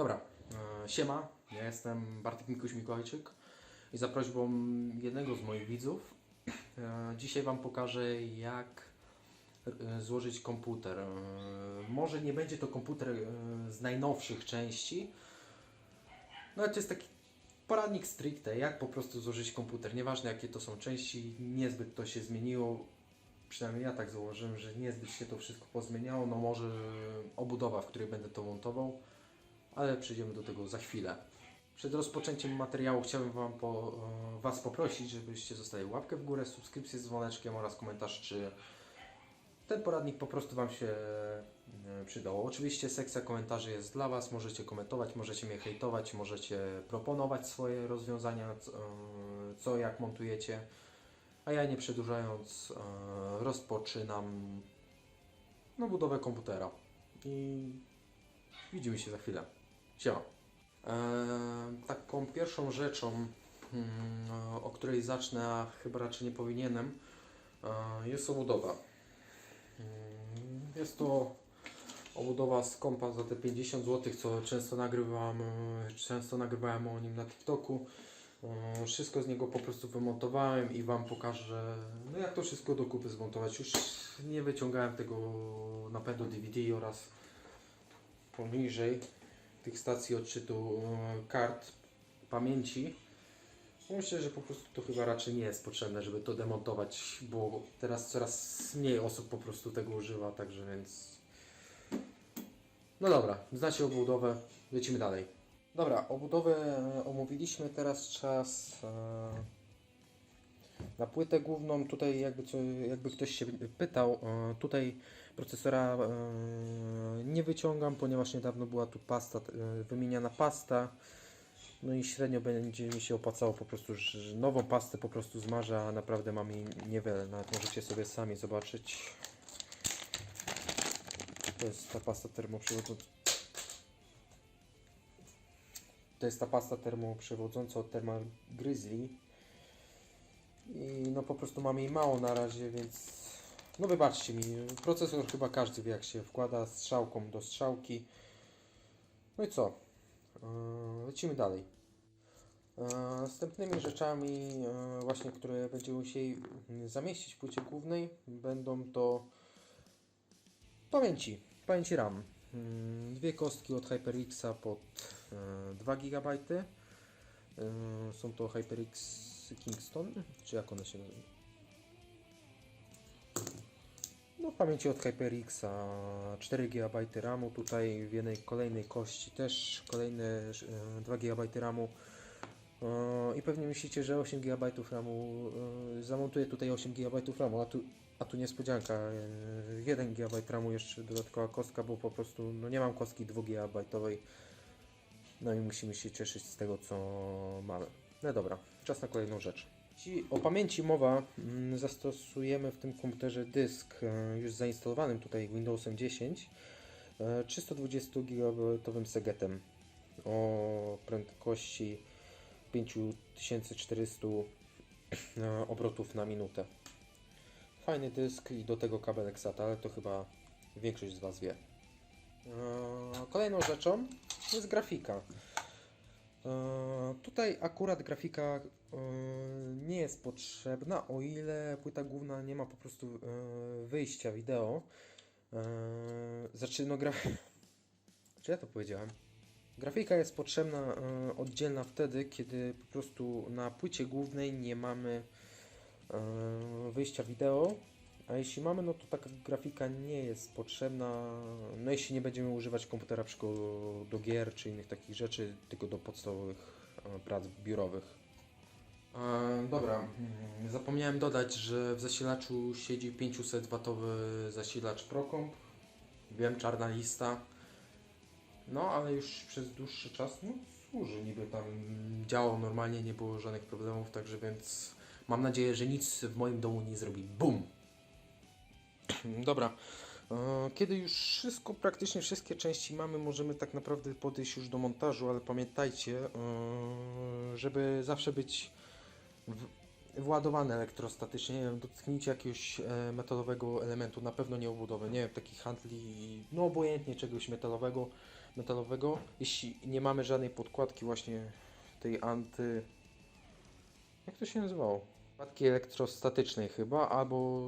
Dobra, e, siema, ja jestem Bartek Mikuś Mikołajczyk i za prośbą jednego z moich widzów e, dzisiaj Wam pokażę jak e, złożyć komputer. Może nie będzie to komputer z najnowszych części, no ale to jest taki poradnik stricte, jak po prostu złożyć komputer. Nieważne jakie to są części, niezbyt to się zmieniło. Przynajmniej ja tak założyłem, że niezbyt się to wszystko pozmieniało. No może obudowa, w której będę to montował, ale przejdziemy do tego za chwilę. Przed rozpoczęciem materiału chciałbym wam po, e, Was poprosić, żebyście zostawili łapkę w górę, subskrypcję z dzwoneczkiem oraz komentarz, czy ten poradnik po prostu Wam się e, przydał. Oczywiście sekcja komentarzy jest dla Was, możecie komentować, możecie mnie hejtować, możecie proponować swoje rozwiązania, co, e, jak montujecie. A ja nie przedłużając, rozpoczynam no, budowę komputera. I widzimy się za chwilę. E, taką pierwszą rzeczą, mm, o której zacznę, a chyba raczej nie powinienem, e, jest obudowa. Mm, Jest to obudowa z kompa za te 50 zł, co często nagrywam, e, często nagrywałem o nim na TikToku. Wszystko z niego po prostu wymontowałem i Wam pokażę, no jak to wszystko do kupy zmontować. Już nie wyciągałem tego napędu DVD oraz poniżej tych stacji odczytu e, kart pamięci. Myślę, że po prostu to chyba raczej nie jest potrzebne, żeby to demontować, bo teraz coraz mniej osób po prostu tego używa, także więc... No dobra, znacie obudowę, lecimy dalej. Dobra, obudowę e, omówiliśmy, teraz czas e, na płytę główną. Tutaj jakby, co, jakby ktoś się pytał, tutaj procesora e, nie wyciągam, ponieważ niedawno była tu pasta, e, wymieniana pasta. No i średnio będzie mi się opłacało po prostu, że nową pastę po prostu zmarzę, a naprawdę mam jej niewiele. Nawet możecie sobie sami zobaczyć. To jest ta pasta termoprzewodząca. To jest ta pasta termoprzewodząca od Thermal Grizzly. I no po prostu mam jej mało na razie, więc no wybaczcie mi. Procesor chyba każdy wie jak się wkłada strzałką do strzałki. No i co? Eee, Lecimy dalej. Eee, Następnymi rzeczami, eee, właśnie, które będziemy musieli zamieścić w płycie głównej, będą to pamięci, pamięci RAM. Mm, Dwie kostki od HyperXa pod e, 2 GB. E, Są to HyperX Kingston, czy jak one się nazywają? No, pamięci od HyperXa 4 GB RAMu, tutaj w jednej kolejnej kości też kolejne e, 2 GB RAMu. E, I pewnie myślicie, że 8 GB RAMu, e, zamontuję tutaj 8 GB RAMu, a tu, a tu niespodzianka, e, 1 GB RAMu jeszcze dodatkowa kostka, bo po prostu no nie mam kostki 2 GB. No i musimy się cieszyć z tego, co mamy. No dobra, czas na kolejną rzecz. Jeśli o pamięci mowa, mm, zastosujemy w tym komputerze dysk e, już zainstalowanym tutaj Windowsem 10 e, 320 GB Segetem o prędkości 5400 e, obrotów na minutę. Fajny dysk i do tego kabel SATA, ale to chyba większość z Was wie. E, Kolejną rzeczą jest grafika. Tutaj akurat grafika nie jest potrzebna, o ile płyta główna nie ma po prostu e, wyjścia wideo. E, Znaczy, no gra... Czy ja to powiedziałem? Grafika jest potrzebna e, oddzielna wtedy, kiedy po prostu na płycie głównej nie mamy e, wyjścia wideo, a jeśli mamy, no to taka grafika nie jest potrzebna, no jeśli nie będziemy używać komputera do gier czy innych takich rzeczy, tylko do podstawowych e, prac biurowych. E, dobra, mm, zapomniałem dodać, że w zasilaczu siedzi 500W zasilacz Procomp. Wiem, czarna lista. No, ale już przez dłuższy czas no, służy, niby tam działał normalnie, nie było żadnych problemów, także więc mam nadzieję, że nic w moim domu nie zrobi BUM! Dobra. E, Kiedy już wszystko, praktycznie wszystkie części mamy, możemy tak naprawdę podejść już do montażu, ale pamiętajcie, e, żeby zawsze być władowane elektrostatycznie, nie wiem, dotknijcie jakiegoś e, metalowego elementu, na pewno nie obudowy, nie wiem, takich handli, no obojętnie czegoś metalowego, metalowego. Jeśli nie mamy żadnej podkładki właśnie tej anty... Jak to się nazywało? Podkładki elektrostatycznej chyba, albo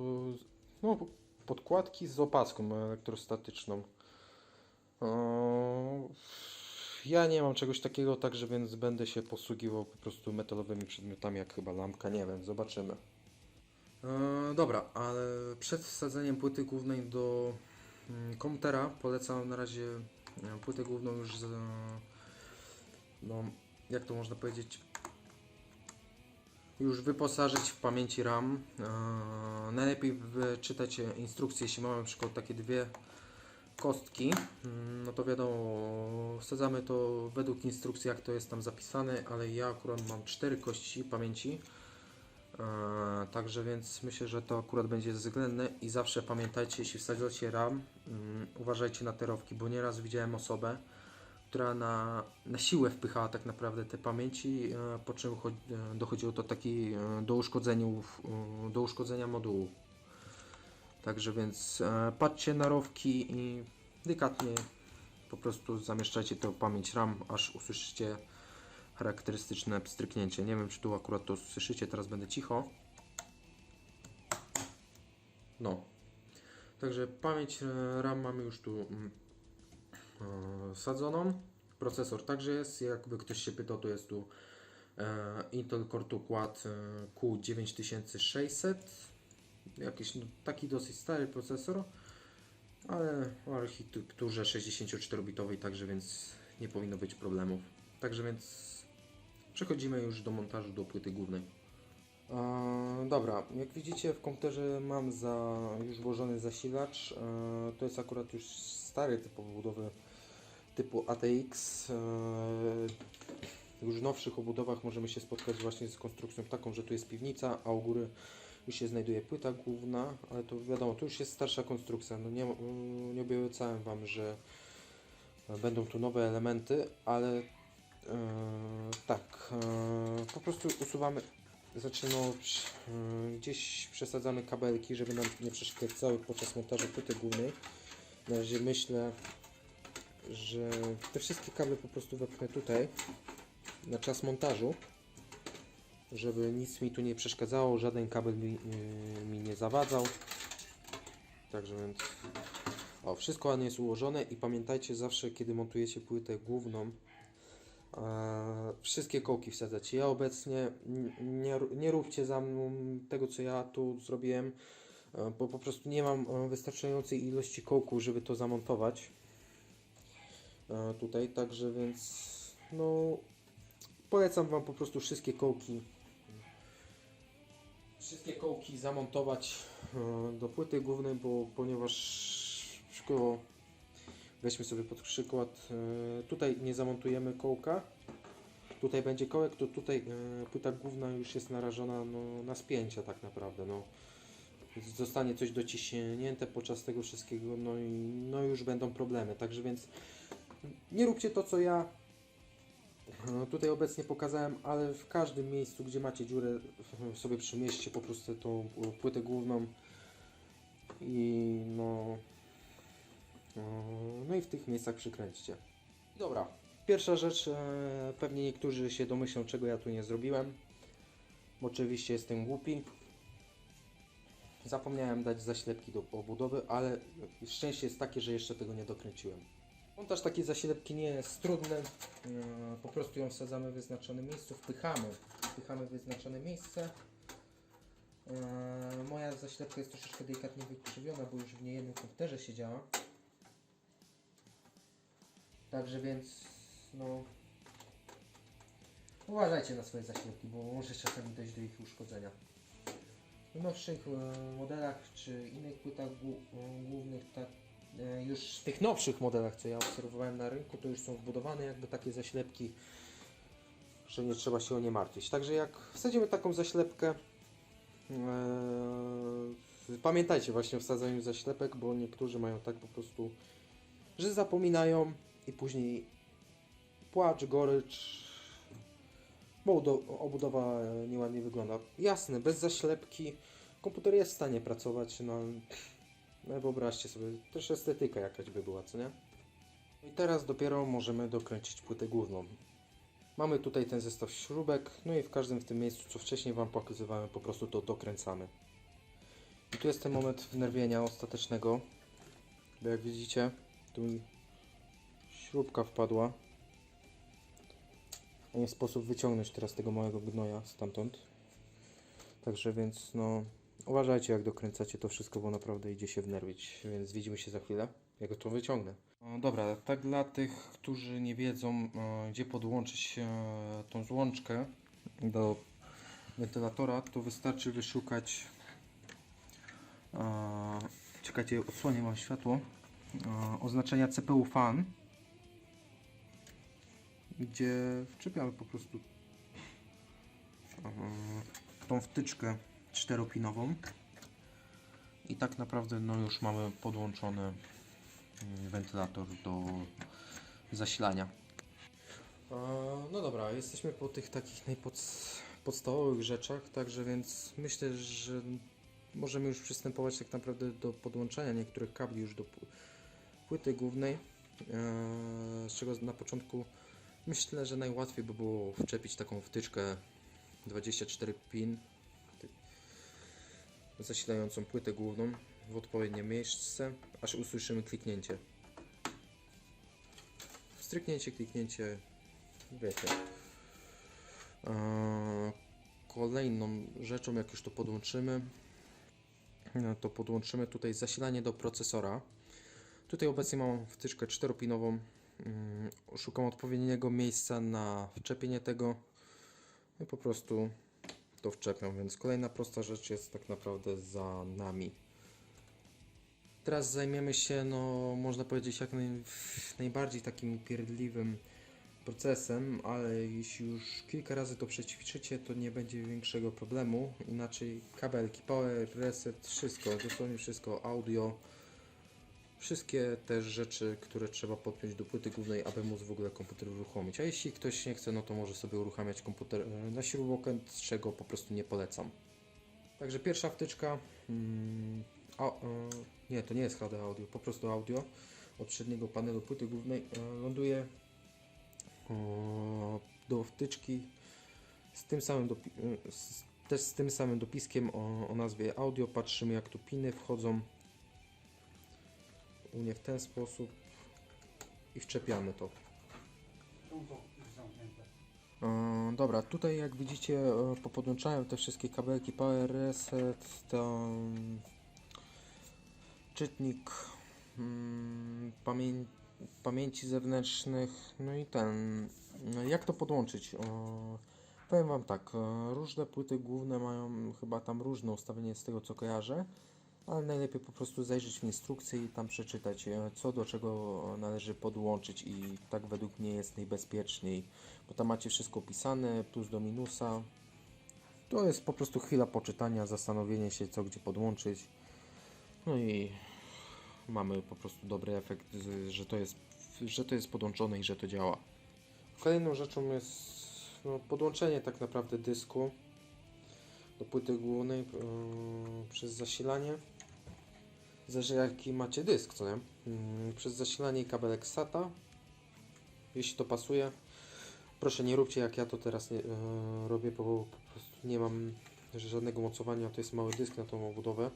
no, podkładki z opaską elektrostatyczną. Eee, Ja nie mam czegoś takiego, także więc będę się posługiwał po prostu metalowymi przedmiotami, jak chyba lampka, nie wiem, zobaczymy. Eee, dobra, ale przed wsadzeniem płyty głównej do mm, komputera polecam na razie e, płytę główną już z, no, jak to można powiedzieć, już wyposażyć w pamięci RAM. Eee, najlepiej wyczytać instrukcje, jeśli mamy na przykład takie dwie kostki, mm, no to wiadomo, wsadzamy to według instrukcji, jak to jest tam zapisane, ale ja akurat mam cztery kości pamięci. Eee, Także więc myślę, że to akurat będzie względne i zawsze pamiętajcie, jeśli wsadzacie RAM, mm, uważajcie na terowki, bo nieraz widziałem osobę, która na, na siłę wpychała tak naprawdę te pamięci, e, po czym e, dochodziło to taki e, do, uszkodzeniów, e, do uszkodzenia modułu. Także więc e, patrzcie na rowki i delikatnie po prostu zamieszczajcie tę pamięć RAM, aż usłyszycie charakterystyczne pstryknięcie. Nie wiem, czy tu akurat to słyszycie, teraz będę cicho. No. Także pamięć e, RAM mamy już tu mm, e, sadzoną. Procesor także jest. Jakby ktoś się pytał, to jest tu e, Intel Core 2 Quad e, Q9600. Jakiś no, taki dosyć stary procesor, ale o architekturze 64-bitowej, także więc nie powinno być problemów. Także więc przechodzimy już do montażu do płyty głównej. Eee, dobra, jak widzicie w komputerze mam za, już włożony zasilacz. Eee, to jest akurat już stary typ obudowy typu ATX. Już w nowszych obudowach możemy się spotkać właśnie z konstrukcją taką, że tu jest piwnica, a u góry już się znajduje płyta główna, ale to wiadomo, to już jest starsza konstrukcja. No nie, mm, nie obiecałem Wam, że będą tu nowe elementy, ale e, tak, e, po prostu usuwamy, znaczy no, e, gdzieś przesadzamy kabelki, żeby nam nie przeszkadzały podczas montażu płyty głównej. Na razie myślę, że te wszystkie kable po prostu wepchnę tutaj na czas montażu żeby nic mi tu nie przeszkadzało, żaden kabel mi, yy, mi nie zawadzał. Także więc o, wszystko ładnie jest ułożone i pamiętajcie zawsze, kiedy montujecie płytę główną, e, wszystkie kołki wsadzać. Ja obecnie nie, nie róbcie za mną tego, co ja tu zrobiłem, e, bo po prostu nie mam e, wystarczającej ilości kołków, żeby to zamontować e, tutaj, także więc no polecam Wam po prostu wszystkie kołki wszystkie kołki zamontować e, do płyty głównej, bo ponieważ szkło weźmy sobie pod przykład e, tutaj nie zamontujemy kołka tutaj będzie kołek, to tutaj e, płyta główna już jest narażona no, na spięcia tak naprawdę no. Zostanie coś dociśnięte podczas tego wszystkiego, no i no już będą problemy. Także więc nie róbcie to co ja E, Tutaj obecnie pokazałem, ale w każdym miejscu, gdzie macie dziurę, sobie przymieście po prostu tą e, płytę główną i no, e, no i w tych miejscach przykręćcie. Dobra, pierwsza rzecz, e, pewnie niektórzy się domyślą, czego ja tu nie zrobiłem, oczywiście jestem głupi. Zapomniałem dać zaślepki do obudowy, ale szczęście jest takie, że jeszcze tego nie dokręciłem. Montaż takiej zaślepki nie jest trudny. Yy, Po prostu ją wsadzamy w wyznaczonym miejscu, wpychamy, wpychamy w wyznaczone miejsce. Yy, Moja zaślepka jest troszeczkę delikatnie wykrzywiona, bo już w niejednym komputerze siedziała. Także więc, no, uważajcie na swoje zaślepki, bo może czasami dojść do ich uszkodzenia. W nowszych e, modelach czy innych płytach e, głównych, tak, e, już w tych nowszych modelach, co ja obserwowałem na rynku, to już są wbudowane jakby takie zaślepki, że nie trzeba się o nie martwić. Także jak wsadzimy taką zaślepkę, e, pamiętajcie właśnie o wsadzaniu zaślepek, bo niektórzy mają tak po prostu, że zapominają i później płacz, gorycz, bo udo- obudowa e, nieładnie wygląda. Jasne, bez zaślepki komputer jest w stanie pracować, no, no wyobraźcie sobie, też estetyka jakaś by była, co nie? I teraz dopiero możemy dokręcić płytę główną. Mamy tutaj ten zestaw śrubek, no i w każdym w tym miejscu, co wcześniej Wam pokazywałem, po prostu to dokręcamy. I tu jest ten moment wnerwienia ostatecznego, bo jak widzicie, tu śrubka wpadła. Nie sposób wyciągnąć teraz tego małego gnoja stamtąd. Także więc no, uważajcie jak dokręcacie to wszystko, bo naprawdę idzie się wnerwić. Więc widzimy się za chwilę, jak to wyciągnę. Dobra, tak dla tych, którzy nie wiedzą, e, gdzie podłączyć e, tą złączkę do wentylatora, to wystarczy wyszukać. E, czekajcie, odsłonię Wam światło. Oznaczenia CPU fan, gdzie wczepiamy po prostu tą wtyczkę czteropinową i tak naprawdę no już mamy podłączony mm, wentylator do zasilania. No dobra, jesteśmy po tych takich najpodstawowych rzeczach, także więc myślę, że możemy już przystępować tak naprawdę do podłączania niektórych kabli już do pł- płyty głównej, Eee, z czego na początku myślę, że najłatwiej by było wczepić taką wtyczkę 24 pin zasilającą płytę główną w odpowiednie miejsce, aż usłyszymy kliknięcie. Stryknięcie, kliknięcie, wiecie. Kolejną rzeczą, jak już to podłączymy, no to podłączymy tutaj zasilanie do procesora. Tutaj obecnie mam wtyczkę 4-pinową. Mm, Szukam odpowiedniego miejsca na wczepienie tego i po prostu to wczepiam, więc kolejna prosta rzecz jest tak naprawdę za nami. Teraz zajmiemy się, no można powiedzieć, jak naj, najbardziej takim pierdliwym procesem, ale jeśli już kilka razy to przećwiczycie, to nie będzie większego problemu. Inaczej kabelki, power, reset, wszystko, dosłownie wszystko, audio, wszystkie też rzeczy, które trzeba podpiąć do płyty głównej, aby móc w ogóle komputer uruchomić. A jeśli ktoś nie chce, no to może sobie uruchamiać komputer e, na śrubokręt, czego po prostu nie polecam. Także pierwsza wtyczka, mm, a, e, nie, to nie jest HD audio, po prostu audio od przedniego panelu płyty głównej e, ląduje o, do wtyczki z tym samym dopi- e, z, też z tym samym dopiskiem o, o nazwie audio. Patrzymy jak tu piny wchodzą u mnie w ten sposób i wczepiamy to. E, dobra, tutaj jak widzicie e, popodłączałem te wszystkie kabelki Power Reset, to mm, czytnik mm, pamię pamięci zewnętrznych, no i ten, no jak to podłączyć? Powiem Wam tak, e, różne płyty główne mają chyba tam różne ustawienie z tego co kojarzę, ale najlepiej po prostu zajrzeć w instrukcję i tam przeczytać e, co do czego należy podłączyć i tak według mnie jest najbezpieczniej bo tam macie wszystko opisane, plus do minusa. To jest po prostu chwila poczytania, zastanowienie się, co gdzie podłączyć. No i mamy po prostu dobry efekt, że to jest, że to jest podłączone i że to działa. Kolejną rzeczą jest no, podłączenie tak naprawdę dysku do płyty głównej yy, przez zasilanie. Zależy jaki macie dysk, co nie? Yy, przez zasilanie kabelek SATA. Jeśli to pasuje, Proszę nie róbcie jak ja to teraz nie, e, robię, bo po prostu nie mam żadnego mocowania, to jest mały dysk na tą obudowę.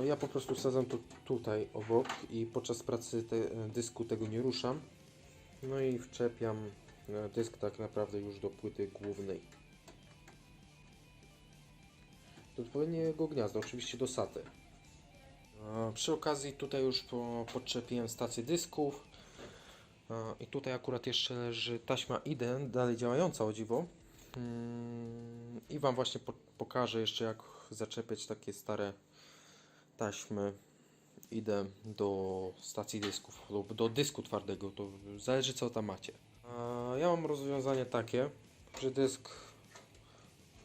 E, ja po prostu wsadzam to tutaj obok i podczas pracy te, e, dysku tego nie ruszam. No i wczepiam e, dysk tak naprawdę już do płyty głównej. Do odpowiedniego gniazda, oczywiście do SATY. E, Przy okazji tutaj już po, podczepiłem stację dysków. E, I tutaj akurat jeszcze leży taśma IDE, dalej działająca o dziwo. Mm, I Wam właśnie po pokażę jeszcze jak zaczepiać takie stare taśmy IDE do stacji dysków lub do dysku twardego, to zależy co tam macie. E, Ja mam rozwiązanie takie, że dysk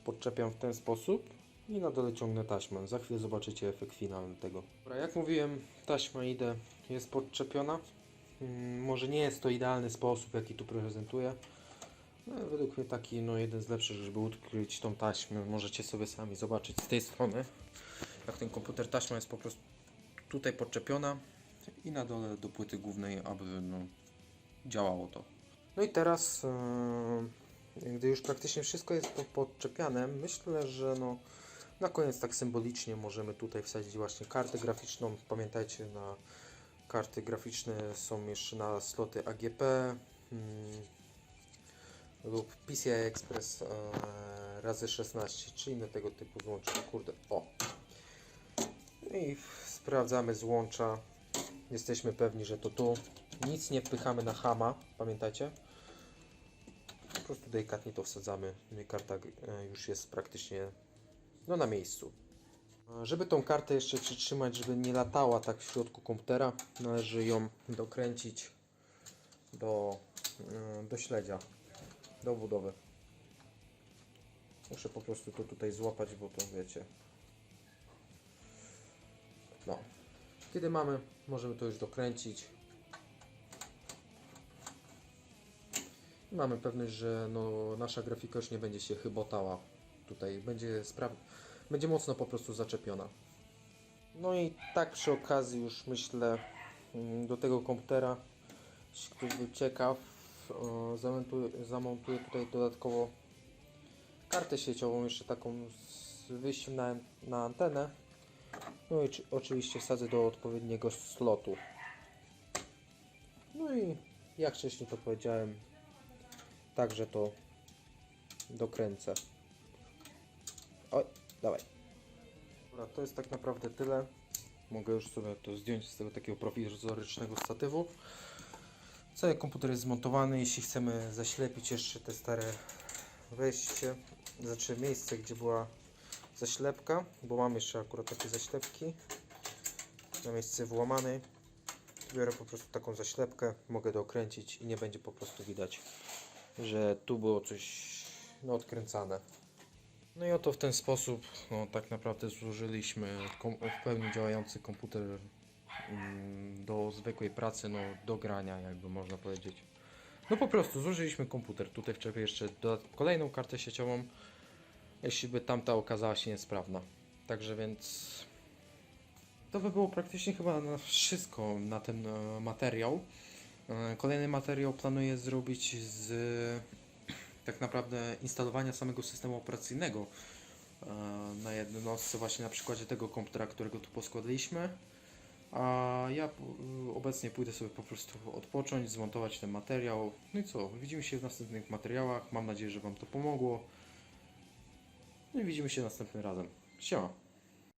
podczepiam w ten sposób i na dole ciągnę taśmę. Za chwilę zobaczycie efekt finalny tego. Dobra, jak mówiłem, taśma IDE jest podczepiona. Mm, Może nie jest to idealny sposób, jaki tu prezentuję. No, według mnie taki no, jeden z lepszych, żeby odkryć tą taśmę. Możecie sobie sami zobaczyć z tej strony, jak ten komputer taśma jest po prostu tutaj podczepiona. i na dole do płyty głównej, aby no, działało to. No i teraz, e, gdy już praktycznie wszystko jest po- podczepiane, myślę, że no, na koniec tak symbolicznie możemy tutaj wsadzić właśnie kartę graficzną. Pamiętajcie, na karty graficzne są jeszcze na sloty AGP mm, lub PCI Express e, razy 16 czy inne tego typu złącza. Kurde, o! I sprawdzamy złącza. Jesteśmy pewni, że to tu. Nic nie wpychamy na hama, pamiętajcie? Po prostu delikatnie to wsadzamy. No karta e, już jest praktycznie no, na miejscu. Żeby tą kartę jeszcze przytrzymać, żeby nie latała tak w środku komputera, należy ją dokręcić do, e, do śledzia, do budowy. Muszę po prostu to tutaj złapać, bo to wiecie. No. Kiedy mamy, możemy to już dokręcić. Mamy pewność, że no, nasza grafika już nie będzie się chybotała tutaj. Będzie, będzie mocno po prostu zaczepiona. No i tak przy okazji już myślę mm, do tego komputera, jeśli ktoś był ciekaw, zamontuję, tutaj dodatkowo kartę sieciową, jeszcze taką z wyjściem na, na antenę. No i czy- oczywiście wsadzę do odpowiedniego slotu. No i jak wcześniej to powiedziałem, także to dokręcę. Oj, dawaj. Dobra, to jest tak naprawdę tyle. Mogę już sobie to zdjąć z tego takiego prowizorycznego statywu. Cały komputer jest zmontowany. Jeśli chcemy zaślepić jeszcze te stare wejście, znaczy miejsce, gdzie była zaślepka, bo mam jeszcze akurat takie zaślepki na miejsce włamanej. Biorę po prostu taką zaślepkę, mogę dokręcić i nie będzie po prostu widać, że tu było coś no, odkręcane. No i oto w ten sposób no, tak naprawdę złożyliśmy kom- w pełni działający komputer mm, do zwykłej pracy, no do grania jakby można powiedzieć. No po prostu złożyliśmy komputer, tutaj wczepię jeszcze kolejną kartę sieciową, jeśli by tamta okazała się niesprawna. Także więc to by było praktycznie chyba na wszystko na ten e, materiał. E, Kolejny materiał planuję zrobić z tak naprawdę instalowania samego systemu operacyjnego e, na jednostce właśnie na przykładzie tego komputera, którego tu poskładaliśmy. A ja po- obecnie pójdę sobie po prostu odpocząć, zmontować ten materiał. No i co? Widzimy się w następnych materiałach. Mam nadzieję, że Wam to pomogło. No i widzimy się następnym razem. Siema.